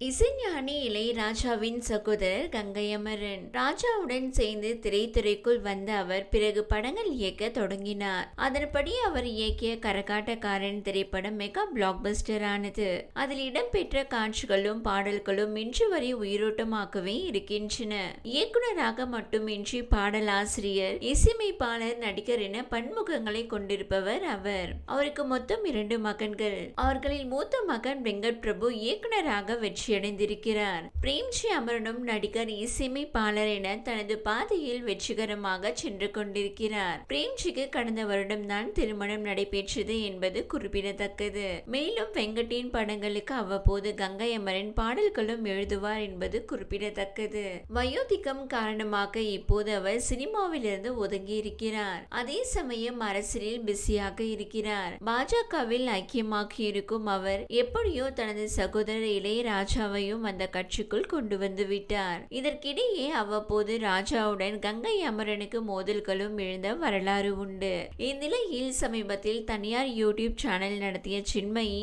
இசைஞானி இளையராஜாவின் சகோதரர் கங்கையமரன் ராஜாவுடன் சேர்ந்து திரைத்துறைக்குள் வந்த அவர் பிறகு படங்கள் இயக்க தொடங்கினார். அதன்படி அவர் இயக்கிய கரகாட்டக்காரன் திரைப்படம் மெகா பிளாக் பஸ்டர் ஆனது அதில் இடம்பெற்ற காட்சிகளும் பாடல்களும் இன்று வரை உயிரோட்டமாகவே இருக்கின்றன. இயக்குனராக மட்டுமின்றி பாடலாசிரியர் இசையமைப்பாளர் நடிகர் என பன்முகங்களை கொண்டிருப்பவர் அவர். அவருக்கு மொத்தம் இரண்டு மகன்கள். அவர்களில் மூத்த மகன் வெங்கட் பிரபு வெற்றி வெற்றியடைந்திருக்கிறார் பிரேம்ஜி அமரனும் நடிகர் இசையமைப்பாளர் என தனது பாதையில் வெற்றிகரமாக சென்று கொண்டிருக்கிறார். பிரேம்ஜிக்கு கடந்த வருடம் தான் திருமணம் நடைபெற்றது என்பது குறிப்பிடத்தக்கது. மேலும் வெங்கட்டின் படங்களுக்கு அவ்வப்போது கங்கை அமரன் பாடல்களும் எழுதுவார் என்பது குறிப்பிடத்தக்கது. வயோதிகம் காரணமாக இப்போது அவர் சினிமாவிலிருந்து ஒதுங்கி இருக்கிறார் அதே சமயம் அரசியலில் பிஸியாக இருக்கிறார். பாஜகவில் ஐக்கியமாக இருக்கும் அவர் எப்படியோ தனது சகோதரர் ராஜாவையும் அந்த கட்சிக்குள் கொண்டு வந்து விட்டார். இதற்கிடையே அவ்வப்போது ராஜாவுடன் கங்கை அமரனுக்கு மோதல்களும் எழுந்த வரலாறு உண்டு. இந்நிலையில் சமீபத்தில் தனியார் யூடியூப் சேனல் நடத்திய சின்மயி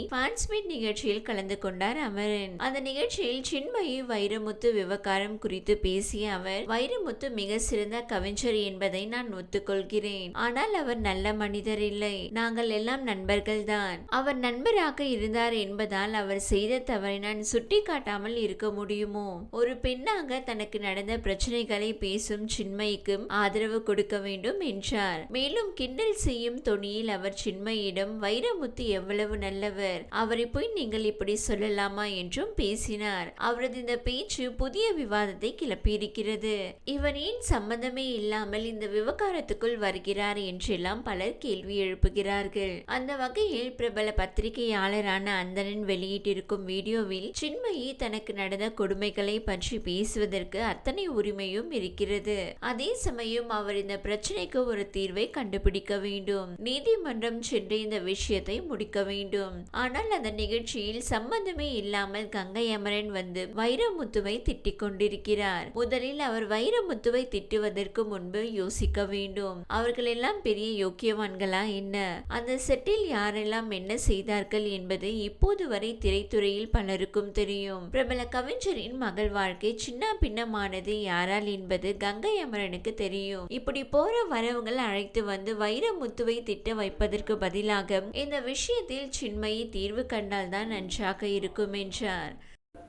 மீட் நிகழ்ச்சியில் கலந்து கொண்டார் அமரன். அந்த நிகழ்ச்சியில் சின்மயி வைரமுத்து விவகாரம் குறித்து பேசிய அவர் வைரமுத்து மிக சிறந்த கவிஞர் என்பதை நான் ஒத்துக்கொள்கிறேன். ஆனால் அவர் நல்ல மனிதர் இல்லை. நாங்கள் எல்லாம் நண்பர்கள் தான். அவர் நண்பராக இருந்தார் என்பதால் அவர் செய்த தவறை நான் சுட்டி காட்டாமல் இருக்க முடியுமோ? ஒரு பெண்ணாக தனக்கு நடந்த பிரச்சனைகளை பேசும் சின்மயிக்கும் ஆதரவு கொடுக்க வேண்டும் என்றார். மேலும் கிண்டல் செய்யும் தொனியில் அவர் சின்மயிடம் வைரமுத்து எவ்வளவு நல்லவர். அவரை போய் நீங்கள் இப்படி சொல்லலாமா? என்றும் பேசினார். அவரது இந்த பேச்சு புதிய விவாதத்தை கிளப்பியிருக்கிறது. இவர் ஏன் சம்பந்தமே இல்லாமல் இந்த விவகாரத்துக்குள் வருகிறார்? என்றெல்லாம் பலர் கேள்வி எழுப்புகிறார்கள். அந்த வகையில் பிரபல பத்திரிகையாளரான அந்தனன் வெளியிட்டிருக்கும் வீடியோவில் சின்மயி தனக்கு நடந்த கொடுமைகளை பற்றி பேசுவதற்கு அத்தனை உரிமையும் இருக்கிறது. அதே சமயம் அவர் இந்த பிரச்சனைக்கு ஒரு தீர்வை கண்டுபிடிக்க வேண்டும். நீதிமன்றம் சென்று இந்த விஷயத்தை முடிக்க வேண்டும். ஆனால் அந்த நிகழ்ச்சியில் சம்பந்தமே இல்லாமல் கங்கை அமரன் வந்து வைரமுத்துவை திட்டிக் கொண்டிருக்கிறார். முதலில் அவர் வைரமுத்துவை திட்டுவதற்கு முன்பு யோசிக்க வேண்டும். அவர்கள் எல்லாம் பெரிய யோக்கியவான்களா என்ன? அந்த செட்டில் யாரெல்லாம் என்ன செய்தார்கள் என்பது இப்போது வரை திரைத்துறையில் பலருக்கும் தெரியும். பிரபல கவிஞரின் மகள் வாழ்க்கை சின்ன பின்னமானது யாரால் என்பது கங்கை அமரனுக்கு தெரியும். இப்படி போற வரவுகள் அழைத்து வந்து வைரமுத்துவை திட்ட வைப்பதற்கு பதிலாக இந்த விஷயத்தில் சின்மயி தீர்வு கண்டால்தான் நன்றாக இருக்கும் என்றார்.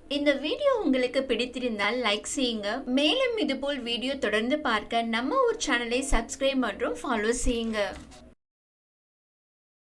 இந்த வீடியோ உங்களுக்கு பிடித்திருந்தால் லைக் செய்யுங்க. மேலும் இதுபோல் வீடியோ தொடர்ந்து பார்க்க நம்ம ஒரு சேனலை சப்ஸ்கிரைப் மற்றும் ஃபாலோ செய்யுங்க.